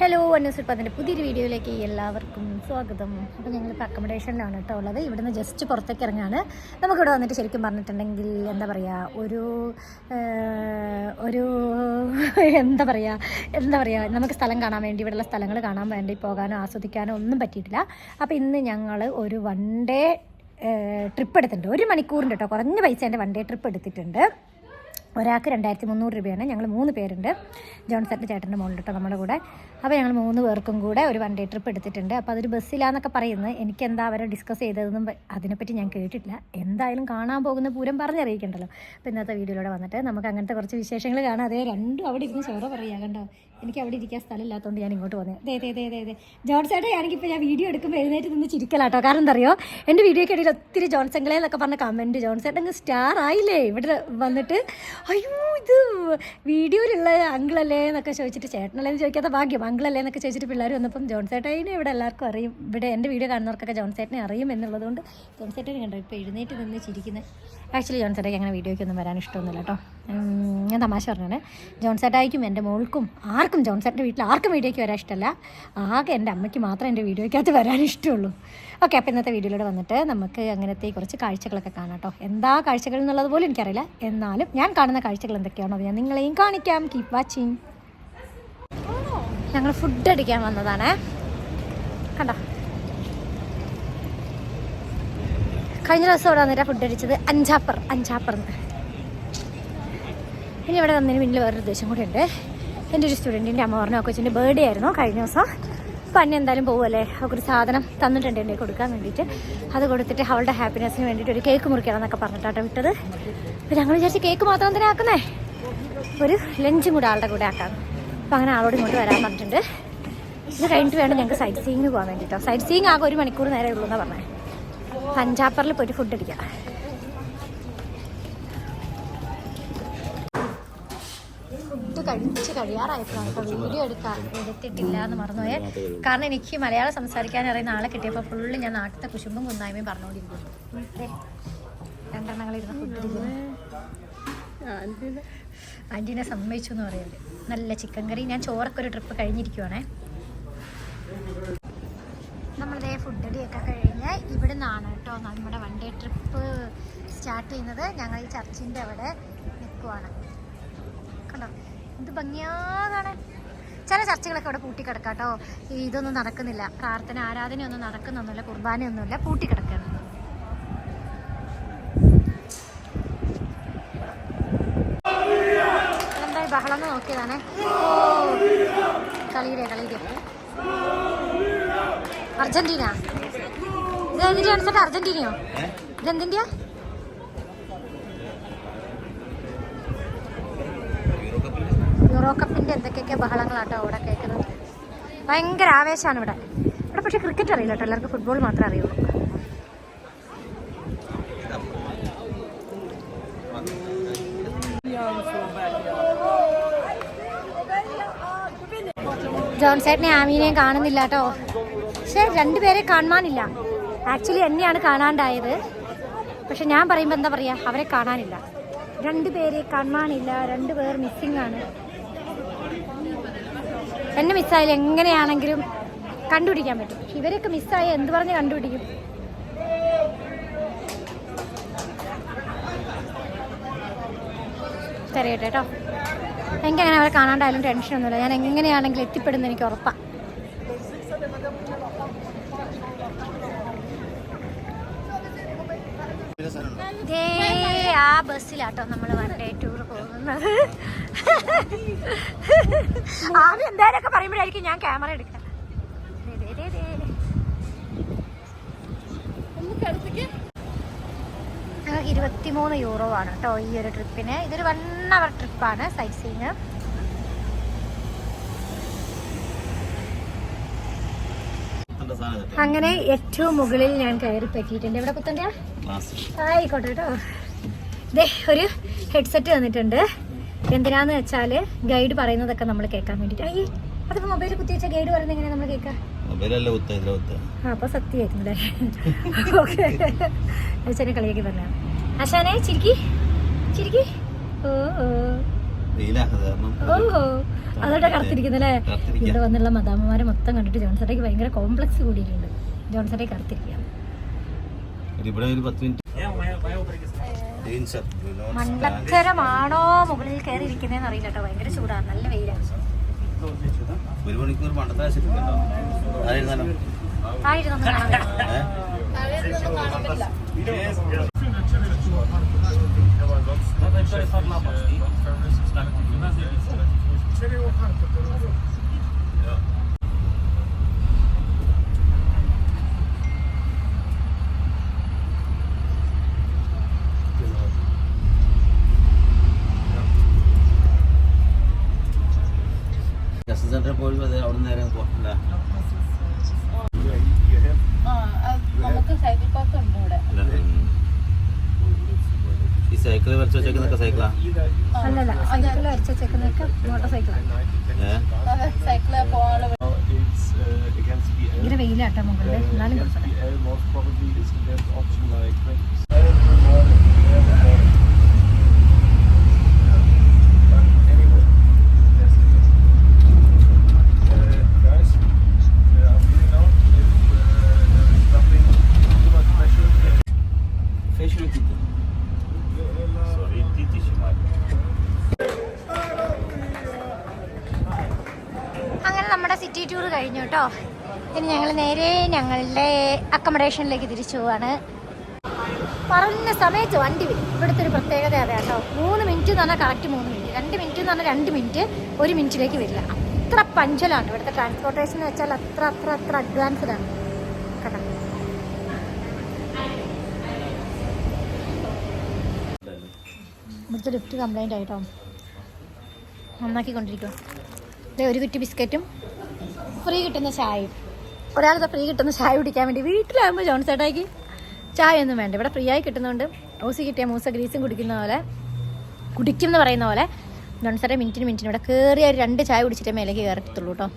Hello അന്നസുൽപ്പതിന്റെ പുതിയൊരു വീഡിയോയിലേക്ക് എല്ലാവർക്കും സ്വാഗതം. അപ്പോൾ ഞങ്ങളിപ്പോൾ അക്കോമഡേഷനിലാണ് കേട്ടോ ഉള്ളത്. ഇവിടുന്ന് ജസ്റ്റ് പുറത്തേക്ക് ഇറങ്ങാണ്. നമുക്കിവിടെ വന്നിട്ട് ശരിക്കും പറഞ്ഞിട്ടുണ്ടെങ്കിൽ എന്താ പറയുക ഒരു ഒരു എന്താ പറയുക എന്താ പറയുക നമുക്ക് സ്ഥലം കാണാൻ വേണ്ടി ഇവിടെയുള്ള സ്ഥലങ്ങൾ കാണാൻ വേണ്ടി പോകാനോ ആസ്വദിക്കാനോ ഒന്നും പറ്റിയിട്ടില്ല. അപ്പോൾ ഇന്ന് ഞങ്ങൾ ഒരു വൺ ഡേ ട്രിപ്പ് എടുത്തിട്ടുണ്ട്. ഒരു മണിക്കൂറിന്റെ കേട്ടോ കുറഞ്ഞ പൈസേന്റെ വൺ ഡേ ട്രിപ്പ് എടുത്തിട്ടുണ്ട്. ഒരാൾക്ക് രണ്ടായിരത്തി മുന്നൂറ് രൂപയാണ്. ഞങ്ങൾ മൂന്ന് പേരുണ്ട്. ജോൺസറിന്റെ ചേട്ടന്റെ മുകളിൽ കേട്ടോ നമ്മുടെ കൂടെ. അപ്പോൾ ഞങ്ങൾ മൂന്ന് പേർക്കും കൂടെ ഒരു വൺ ഡേ ട്രിപ്പ് എടുത്തിട്ടുണ്ട്. അപ്പോൾ അതൊരു ബസ്സിലാന്നൊക്കെ പറയുന്നത് എനിക്ക് എന്താ അവരെ ഡിസ്കസ് ചെയ്തതെന്നും അതിനെപ്പറ്റി ഞാൻ കേട്ടിട്ടില്ല. എന്തായാലും കാണാൻ പോകുന്ന പൂരം പറഞ്ഞറിയിക്കണ്ടല്ലോ. അപ്പോൾ ഇന്നത്തെ വീഡിയോയിലൂടെ വന്നിട്ട് നമുക്ക് അങ്ങനത്തെ കുറച്ച് വിശേഷങ്ങൾ കാണാം. അതേ രണ്ടും അവിടെ ഇരുന്ന് ചോറ പറയുക കണ്ടോ? എനിക്ക് അവിടെ ഇരിക്കാൻ സ്ഥലമില്ലാത്തതുകൊണ്ട് ഞാൻ ഇങ്ങോട്ട് പോകുന്നത് അതെ അതെ അതെ അതെ ജോൺസേട്ടെ ഇപ്പോൾ ഞാൻ വീഡിയോ എടുക്കുമ്പോൾ എഴുന്നേറ്റ് നിന്ന് ചിരിക്കലാട്ടോ കാരണം എന്താ അറിയോ? എന്റെ വീഡിയോയ്ക്ക് ഇടയിൽ ഒത്തിരി ജോൺസങ്ങളെ എന്നൊക്കെ പറഞ്ഞ കമന്റ് ജോൺസേട്ടൻ അങ്ങ് സ്റ്റാർ ആയില്ലേ? ഇവിടെ വന്നിട്ട് അയ്യോ ഇത് വീഡിയോയിലുള്ള അങ്കിളല്ലേ എന്നൊക്കെ ചോദിച്ചിട്ട് ചേട്ടനല്ലേ എന്ന് ചോദിക്കാത്ത ഭാഗ്യം. അങ്കിളല്ലേ എന്നൊക്കെ ചോദിച്ചിട്ട് പിള്ളേർ വന്നപ്പം ജോൺസേട്ടനെ ഇവിടെ എല്ലാവർക്കും അറിയും. ഇവിടെ എന്റെ വീഡിയോ കാണുന്നവർക്കൊക്കെ ജോൺ ജോൺസേട്ടനെ അറിയും എന്നുള്ളതുകൊണ്ട് ജോൺസേട്ടനെ കണ്ടോ? ഇപ്പോൾ എഴുന്നേറ്റ് നിന്ന് ചിരിക്കുന്നത് ആക്ച്വലി ജോൺ ജോൺസേട്ടയ്ക്ക് അങ്ങനെ വീഡിയോയ്ക്കൊന്നും വരാൻ ഇഷ്ടമൊന്നുമില്ല കേട്ടോ. ഞാൻ തമാശ പറഞ്ഞാണ്. ജോൺസേട്ടായിക്കും എന്റെ മോൾക്കും ആർക്കും ജോൺ ജോൺസേട്ടന്റെ വീട്ടിൽ ആർക്കും വീഡിയോയ്ക്ക് വരാൻ ഇഷ്ടമല്ല. ആകെ എന്റെ അമ്മയ്ക്ക് മാത്രമേ എന്റെ വീഡിയോയ്ക്കകത്ത് വരാൻ ഇഷ്ടമുള്ളൂ. ഓക്കെ അപ്പോൾ ഇന്നത്തെ വീഡിയോയിലൂടെ വന്നിട്ട് നമുക്ക് അങ്ങനത്തെ കുറച്ച് കാഴ്ചകളൊക്കെ കാണാം കേട്ടോ. എന്താ കാഴ്ചകൾ എന്നുള്ളത് പോലും എനിക്കറിയില്ല. എന്നാലും ഞാൻ കാണുന്ന കാഴ്ചകൾ എന്തൊക്കെയാണോ ഞാൻ നിങ്ങളെയും കാണിക്കാം. കീപ് വാച്ചിങ് ഞങ്ങൾ ഫുഡ് അടിക്കാൻ വന്നതാണ്. കണ്ടോ? കഴിഞ്ഞ ദിവസം ഇവിടെ വന്നിട്ട് ഫുഡ് അടിച്ചത് അഞ്ചാപ്പർ അഞ്ചാപ്പർന്ന്. ഇനി ഇവിടെ വന്നതിന് പിന്നിൽ വേറൊരു ഉദ്ദേശം കൂടി ഉണ്ട്. എന്റെ ഒരു സ്റ്റുഡന്റിന്റെ അമ്മ പറഞ്ഞ കൊച്ചിന്റെ ബർത്ത്ഡേ ആയിരുന്നു കഴിഞ്ഞ ദിവസം. അപ്പം അന്നെ എന്തായാലും പോവല്ലേ അവൾക്കൊരു സാധനം തന്നിട്ടുണ്ട് എന്റെ കൊടുക്കാൻ വേണ്ടിയിട്ട്. അത് കൊടുത്തിട്ട് അവളുടെ ഹാപ്പിനെസ്സിന് വേണ്ടിയിട്ട് ഒരു കേക്ക് മുറിക്കണം എന്നൊക്കെ പറഞ്ഞിട്ടാട്ടോ വിട്ടത്. അപ്പോൾ ഞങ്ങൾ വിചാരിച്ച് കേക്ക് മാത്രം തന്നെ ആക്കുന്നേ? ഒരു ലഞ്ചും കൂടെ ആളുടെ കൂടെ ആക്കാം. അപ്പം അങ്ങനെ ആളോട് ഇങ്ങോട്ട് വരാൻ പറഞ്ഞിട്ടുണ്ട്. ഇത് കഴിഞ്ഞിട്ട് വേണം ഞങ്ങൾക്ക് സൈറ്റ് സീയിങ് പോകാൻ വേണ്ടിയിട്ടോ സൈറ്റ് സീയിങ് ആകെ ഒരു മണിക്കൂർ നേരെ ഉള്ളൂ എന്നാണ് പറഞ്ഞേ. പഞ്ചാപ്പറിൽ പോയിട്ട് ഫുഡ് അടിക്കാം. ഫുഡ് കഴിച്ച് കഴിയാറായപ്പോഴാണ് വീഡിയോ എടുക്കാൻ എടുത്തിട്ടില്ല എന്ന് മറന്നുപോയെ. കാരണം എനിക്ക് മലയാളം സംസാരിക്കാൻ അറിയുന്ന ആളെ കിട്ടിയപ്പോൾ ഫുള്ള് ഞാൻ നാട്ടിലത്തെ കുശുമ്പും കുന്നായ്മയും പറഞ്ഞുകൊണ്ടിരിക്കുന്നു. രണ്ടെണ്ണങ്ങളിരുന്ന് ഫുഡ് ആന്റീനെ. സമ്മതിച്ചു എന്ന് പറയുന്നത് നല്ല ചിക്കൻ കറി ഞാൻ ചോറൊക്കെ ഒരു ട്രിപ്പ് കഴിഞ്ഞിരിക്കുവാണേ. നമ്മളിതേ ഫുഡ് അടിയൊക്കെ കഴിഞ്ഞ് ഇവിടെ നിന്നാണ് കേട്ടോ നമ്മുടെ വൺ ഡേ ട്രിപ്പ് സ്റ്റാർട്ട് ചെയ്യുന്നത്. ഞങ്ങൾ ഈ ചർച്ചിന്റെ അവിടെ നിൽക്കുവാണ്. കണ്ടോ? എന്ത് ഭംഗിയാതാണ്. ചില ചർച്ചകളൊക്കെ അവിടെ പൂട്ടിക്കിടക്കാം കേട്ടോ ഇതൊന്നും നടക്കുന്നില്ല. പ്രാർത്ഥന ആരാധനയൊന്നും നടക്കുന്നൊന്നുമില്ല. കുർബാനയൊന്നുമില്ല. പൂട്ടിക്കിടക്കുകയാണ് ബഹളം നോക്കിയതാണ്. കളിയുടെ കളിയുടെ അർജന്റീന. ഇത് എന്തിന്റെയാണ് സാർ അർജന്റീനയോ? ഇതെന്തിന്റെയാ യൂറോ കപ്പിന്റെ എന്തൊക്കെയൊക്കെ ബഹളങ്ങളാട്ടോ അവിടെ കേൾക്കുന്നത്? ഭയങ്കര ആവേശമാണ് ഇവിടെ. ഇവിടെ പക്ഷെ ക്രിക്കറ്റ് അറിയില്ല കേട്ടോ. എല്ലാവർക്കും ഫുട്ബോൾ മാത്രമേ അറിയുള്ളൂ. ജോൺസേട്ടനെ ആമീനെയും കാണുന്നില്ല കേട്ടോ. പക്ഷെ രണ്ടുപേരെ കാണാനില്ല ആക്ച്വലി എന്നെയാണ് കാണാണ്ടായത്. പക്ഷെ ഞാൻ പറയുമ്പോൾ എന്താ പറയുക അവരെ കാണാനില്ല. രണ്ടുപേരെ കാണാനില്ല രണ്ടുപേർ മിസ്സിംഗ് ആണ്. എന്നെ മിസ്സായാലും എങ്ങനെയാണെങ്കിലും കണ്ടുപിടിക്കാൻ പറ്റും. ഇവരൊക്കെ മിസ്സായ എന്ത് പറഞ്ഞ് കണ്ടുപിടിക്കും? തരയട്ടെ കേട്ടോ. എനിക്ക് അങ്ങനെ അവരെ കാണാണ്ടായാലും ടെൻഷനൊന്നുമില്ല. ഞാൻ എങ്ങനെയാണെങ്കിലും എത്തിപ്പെടുന്ന എനിക്ക് ഉറപ്പാണ് ആ ബസ്സിലാട്ടോ നമ്മൾ വൺ ഡേ ടൂർ പോകുന്നത്. ആദ്യം എന്തായാലൊക്കെ പറയുമ്പോഴായിരിക്കും ഞാൻ ക്യാമറ എടുക്കുക ദേ, ദേ, ദേ, ദേ. ഞങ്ങൾക്ക് ഇരുപത്തിമൂന്ന് യൂറോ ആണ് കേട്ടോ ഈ ഒരു ട്രിപ്പിന് ഇതൊരു വൺ അവർ ട്രിപ്പാണ് സൈറ്റ് സീയിങ് അങ്ങനെ ഏറ്റവും മുകളിൽ ഞാൻ കയറി പറ്റിയിട്ടുണ്ട് ഇവിടെ കുത്തണ്ട ആയിക്കോട്ടെ കേട്ടോ ഇതേ ഒരു ഹെഡ്സെറ്റ് തന്നിട്ടുണ്ട് എന്തിനാന്ന് വെച്ചാൽ ഗൈഡ് പറയുന്നതൊക്കെ നമ്മൾ കേൾക്കാൻ വേണ്ടിട്ട്. അയ്യേ മൊബൈലിൽ മൊബൈൽ കുത്തി വെച്ച ഗൈഡ് പറയുന്നത് എങ്ങനെ നമ്മൾ കേൾക്കാം? അപ്പൊ സത്യായിരുന്നു അല്ലേ? ഓക്കെ ചെറിയ കളിയൊക്കെ പറഞ്ഞാണ് അശാനെ ചിരിക്കി. ചിരിക്കി. ഓ ഓ. ഓഹോ അതോടെ കറുത്തിരിക്കുന്നല്ലേ. ഇവിടെ വന്നുള്ള മദാമ്മമാരെ മൊത്തം കണ്ടിട്ട് ജോൺസേട്ടയ്ക്ക് ഭയങ്കര കോംപ്ലക്സ് കൂടിയിട്ടുണ്ട്. മിനിറ്റ്. ഡേഞ്ചർ മണ്ടത്തരമാണോ മുകളിൽ കയറി ഇരിക്കുന്നതെന്ന് അറിയില്ല കേട്ടോ. ഭയങ്കര ചൂടാണ്. നല്ല വെയിലാണ് ഒരു മണിക്കൂർ പണ്ടത്തെ ആശുപത്രിക്കല്ലോ അതായിരുന്നല്ലോ ആയിരുന്നു കാണാൻ ഏഹ് ജസ്റ്റ് സെന്ററിൽ പോയി അതെ അവിടെ നേരെ പോകണ്ട നമുക്ക് സൈക്കിൾ പാർക്ക് ഉണ്ട് ഇവിടെ ഈ സൈക്കിൾ വരച്ച് വെച്ചേക്കുന്നൊക്കെ സൈക്കിളാ അല്ലല്ല സൈക്കിൾ വരച്ച് വെച്ചേക്കുന്നൊക്കെ മോട്ടോർ സൈക്കിളാണ് ഭയങ്കര വെയിലാട്ടോ മുകളിൽ എന്നാലും സിറ്റി ടൂർ കഴിഞ്ഞു കേട്ടോ ഇനി ഞങ്ങൾ നേരെ ഞങ്ങളുടെ അക്കോമഡേഷനിലേക്ക് തിരിച്ചു പോവാണ്. പറഞ്ഞ സമയത്ത് വണ്ടി വരും. ഇവിടുത്തെ ഒരു പ്രത്യേകത അതെ കേട്ടോ മൂന്ന് മിനിറ്റ് എന്ന് പറഞ്ഞാൽ കറക്റ്റ് മൂന്ന് മിനിറ്റ് രണ്ട് മിനിറ്റ് എന്ന് പറഞ്ഞാൽ രണ്ട് മിനിറ്റ് ഒരു മിനിറ്റിലേക്ക് വരില്ല. അത്ര പഞ്ചലാണ് ഇവിടുത്തെ ട്രാൻസ്പോർട്ടേഷൻ എന്ന് വെച്ചാൽ അത്ര അത്ര അത്ര അഡ്വാൻസ്ഡ് ആണ്. ഇവിടുത്തെ ലിഫ്റ്റ് കംപ്ലൈന്റ് ആയിട്ടോ. നന്നാക്കിക്കൊണ്ടിരിക്കും ഒരു കുറ്റി ബിസ്ക്കറ്റും ഫ്രീ കിട്ടുന്ന ചായ. ഒരാളത്തെ ഫ്രീ കിട്ടുന്ന ചായ കുടിക്കാൻ വേണ്ടി വീട്ടിലാകുമ്പോൾ ജോൺസേട്ടായിക്ക് ചായ ഒന്നും വേണ്ട. ഇവിടെ ഫ്രീ ആയി കിട്ടുന്നതുകൊണ്ട് ഓസി കിട്ടിയ മൂസ ഗ്രീസും കുടിക്കുന്ന പോലെ കുടിക്കും എന്ന് പറയുന്ന പോലെ ജോൺസേട്ടെ മിനിറ്റിന് മിനിറ്റിന് ഇവിടെ കയറി ഒരു രണ്ട് ചായ കുടിച്ചിട്ടേ മേലേക്ക് കയറത്തുള്ളൂ കേട്ടോ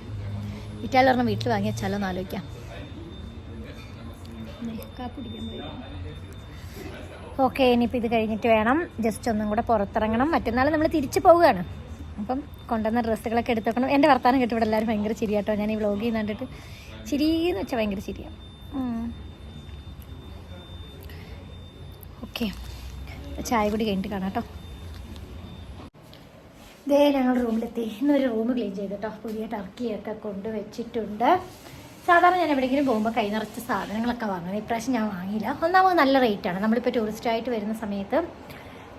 ഇറ്റാലി പറഞ്ഞ വീട്ടിൽ വാങ്ങിയ ചല ഒന്ന് ആലോചിക്കാം. ഓക്കെ ഇനിയിപ്പോൾ ഇത് കഴിഞ്ഞിട്ട് വേണം. ജസ്റ്റ് ഒന്നും കൂടെ പുറത്തിറങ്ങണം. മറ്റന്നാൾ നമ്മൾ തിരിച്ചു പോവുകയാണ്. അപ്പം കൊണ്ടുവന്ന ഡ്രസ്സുകളൊക്കെ എടുത്ത് വെക്കണം എന്റെ വർത്താനം കേട്ട് ഇവിടെ എല്ലാവരും ഭയങ്കര ചിരിയാട്ടോ. ഞാൻ ഈ വ്ളോഗ് ചെയ്യുന്ന കണ്ടിട്ട് ചിരിയെന്ന് വെച്ചാൽ ഭയങ്കര ചിരിയാണ് ഓക്കെ. ചായ കൂടി കഴിഞ്ഞിട്ട് കാണാം കേട്ടോ ദേ ഞങ്ങൾ റൂമിലെത്തി. ഇന്നൊരു റൂം ക്ലീൻ ചെയ്ത് കേട്ടോ പുതിയ ടർക്കിയൊക്കെ കൊണ്ട് വെച്ചിട്ടുണ്ട്. സാധാരണ ഞാൻ എവിടെയെങ്കിലും പോകുമ്പോൾ കൈ നിറച്ച് സാധനങ്ങളൊക്കെ വാങ്ങുന്നത് ഇപ്രാവശ്യം ഞാൻ വാങ്ങിയില്ല. ഒന്നാമത് നല്ല റേറ്റാണ് നമ്മളിപ്പോൾ ടൂറിസ്റ്റായിട്ട് വരുന്ന സമയത്ത്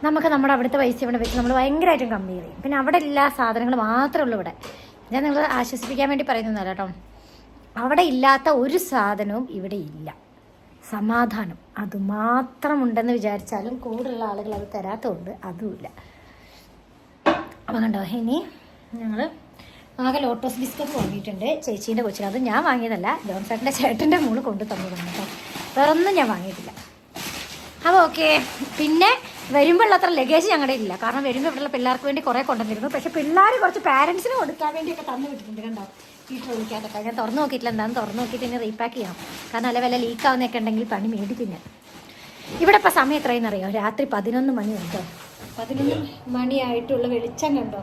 നമുക്ക് നമ്മുടെ അവിടുത്തെ പൈസ ഇവിടെ വെച്ച് നമ്മൾ ഭയങ്കരമായിട്ടും കമ്പയർ ചെയ്യും. പിന്നെ അവിടെ എല്ലാ സാധനങ്ങളും മാത്രമേ ഉള്ളൂ ഇവിടെ. ഞാൻ നിങ്ങളെ ആശ്വസിപ്പിക്കാൻ വേണ്ടി പറയുന്നതല്ല കേട്ടോ. അവിടെ ഇല്ലാത്ത ഒരു സാധനവും ഇവിടെ ഇല്ല. സമാധാനം. അതുമാത്രം ഉണ്ടെന്ന് വിചാരിച്ചാലും കൂടുതലുള്ള ആളുകൾ അത് തരാത്തതുകൊണ്ട് അതുമില്ല അപ്പം കണ്ടോ ഇനി ഞങ്ങൾ ആകെ ലോട്ടസ് ബിസ്ക്കറ്റ് വാങ്ങിയിട്ടുണ്ട്. ചേച്ചീന്റെ കൊച്ചിന്. അത് ഞാൻ വാങ്ങിയതല്ല ജോൺ സാറിന്റെ ചേട്ടന്റെ മോൾ കൊണ്ടു തന്നതാണ് കേട്ടോ. വേറൊന്നും ഞാൻ വാങ്ങിയിട്ടില്ല. അപ്പോൾ ഓക്കെ പിന്നെ വരുമ്പോൾ അത്ര ലഗേജ് ഞങ്ങളുടെ ഇല്ല. കാരണം വരുമ്പോൾ ഇവിടെയുള്ള പിള്ളേർക്ക് വേണ്ടി കുറേ കൊണ്ടുവന്നിരുന്നു. പക്ഷെ പിള്ളേർ കുറച്ച് പാരൻസിന് കൊടുക്കാൻ വേണ്ടിയൊക്കെ തന്നു വിട്ടിട്ടുണ്ട് കണ്ടോ? ഈ ട്രോളിക്കകത്തൊക്കെ ഞാൻ തുറന്നു നോക്കിയിട്ടില്ല. എന്താണെന്ന് തുറന്നു നോക്കിയിട്ട് ഇനി റീപാക്ക് ചെയ്യാം കാരണം നല്ല വില ലീക്ക് ആവുന്നൊക്കെ ഉണ്ടെങ്കിൽ പണി മേടി പിന്നെ ഇവിടെ ഇപ്പം സമയം എത്രയെന്ന് അറിയാം രാത്രി പതിനൊന്ന് മണി കണ്ടോ? പതിനൊന്ന് മണിയായിട്ടുള്ള വെളിച്ചം കണ്ടോ?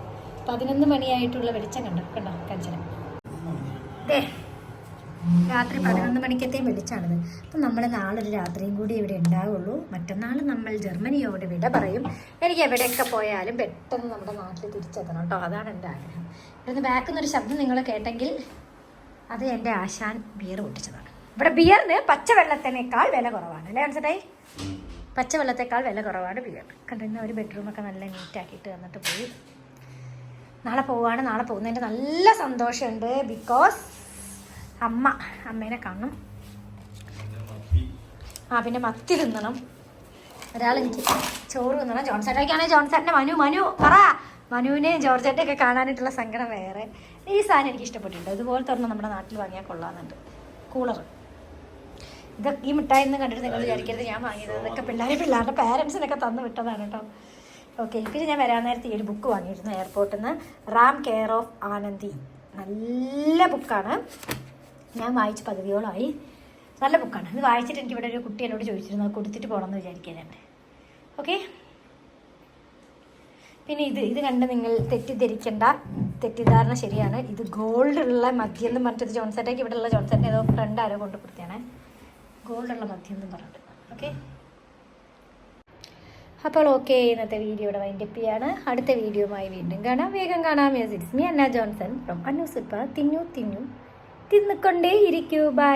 പതിനൊന്ന് മണിയായിട്ടുള്ള വെളിച്ചം കണ്ടോ? കണ്ടോ? കഞ്ചന ദേ രാത്രി പതിനൊന്ന് മണിക്കത്തെയും വെളിച്ചാണിത്. അപ്പം നമ്മൾ നാളൊരു രാത്രിയും കൂടി ഇവിടെ ഉണ്ടാവുള്ളൂ. മറ്റന്നാൾ നമ്മൾ ജർമ്മനിയോട് വിട പറയും. എനിക്ക് എവിടെയൊക്കെ പോയാലും പെട്ടെന്ന് നമ്മുടെ നാട്ടിൽ തിരിച്ചെത്തണം കേട്ടോ. അതാണ് എന്റെ ആഗ്രഹം. ഇവിടുന്ന് ബാക്കിൽ നിന്നൊരു ശബ്ദം നിങ്ങൾ കേട്ടെങ്കിൽ അത് എന്റെ ആശാൻ ബിയർ പൊട്ടിച്ചതാണ്. ഇവിടെ ബിയറിന് പച്ചവെള്ളത്തിനേക്കാൾ വില കുറവാണ്. അല്ലേ മനസ്സിലായി? പച്ചവെള്ളത്തേക്കാൾ വില കുറവാണ് ബിയർ കണ്ടിരുന്ന ഒരു ബെഡ്റൂമൊക്കെ നല്ല നീറ്റാക്കിയിട്ട് വന്നിട്ട് പോയി. നാളെ പോവാണ് നാളെ പോകുന്നതിന്റെ നല്ല സന്തോഷമുണ്ട്. ബിക്കോസ് അമ്മ അമ്മേനെ കാണണം. ആ പിന്നെ മത്തി തിന്നണം. ഒരാൾ എനിക്ക് ചോറ് തിന്നണം. ജോൺസേട്ടയ്ക്കാണെങ്കിൽ ജോൺസേട്ടന്റെ മനു മനു പറ. മനുവിനെയും ജോർജേട്ടയൊക്കെ കാണാനായിട്ടുള്ള സങ്കടം വേറെ. ഈ സാധനം എനിക്ക് ഇഷ്ടപ്പെട്ടിട്ടുണ്ട്. ഇതുപോലത്തെ ഒരെണ്ണം നമ്മുടെ നാട്ടിൽ വാങ്ങിയാൽ കൊള്ളാമെന്നുണ്ട്. കൂളർ ഇത് ഈ മിഠായി എന്ന് കണ്ടിട്ട് നിങ്ങൾ വിചാരിക്കരുത്. ഞാൻ വാങ്ങിയത് ഇതൊക്കെ പിള്ളേരെ പിള്ളേരുടെ പാരൻസിനൊക്കെ തന്നു വിട്ടതാണ് കേട്ടോ. ഓക്കെ പിന്നെ ഞാൻ വരാൻ നേരത്തെ ഈ ഒരു ബുക്ക് വാങ്ങിയിരുന്നു എയർപോർട്ടിൽ നിന്ന് റാം കെയർ ഓഫ് ആനന്ദി നല്ല ബുക്കാണ് ഞാൻ വായിച്ച് പകുതിയോളമായി. നല്ല ബുക്കാണ് ഇത് വായിച്ചിട്ട് എനിക്ക് ഇവിടെ ഒരു കുട്ടി എന്നോട് ചോദിച്ചിരുന്നു അത് കൊടുത്തിട്ട് പോകണമെന്ന് വിചാരിക്കുന്നുണ്ട് ഓക്കെ പിന്നെ ഇത് ഇത് കണ്ട് നിങ്ങൾ തെറ്റിദ്ധരിക്കേണ്ട. തെറ്റിദ്ധാരണ ശരിയാണ്. ഇത് ഗോൾഡുള്ള മദ്യം എന്ന് പറഞ്ഞിട്ട് ജോൺസേട്ടേക്ക് ഇവിടെ ഉള്ള ജോൺസേട്ടൻ ഏതോ ഫ്രണ്ട് ആരോ കൊണ്ട് കൊടുത്തതാണ് ഗോൾഡ് ഉള്ള മദ്യം എന്ന് പറഞ്ഞിട്ട്. ഓക്കെ അപ്പോൾ ഓക്കെ ഇന്നത്തെ വീഡിയോയുടെ വൈൻഡപ്പ് ചെയ്യാണ്. അടുത്ത വീഡിയോയുമായി വീണ്ടും കാണാം. വേഗം കാണാം. Musics me Anna Johnson from അന്നു സുൽപ്പ തിന്നു തിന്നു. തിന്നുകൊണ്ടേ ഇരിക്കൂ ബൈ.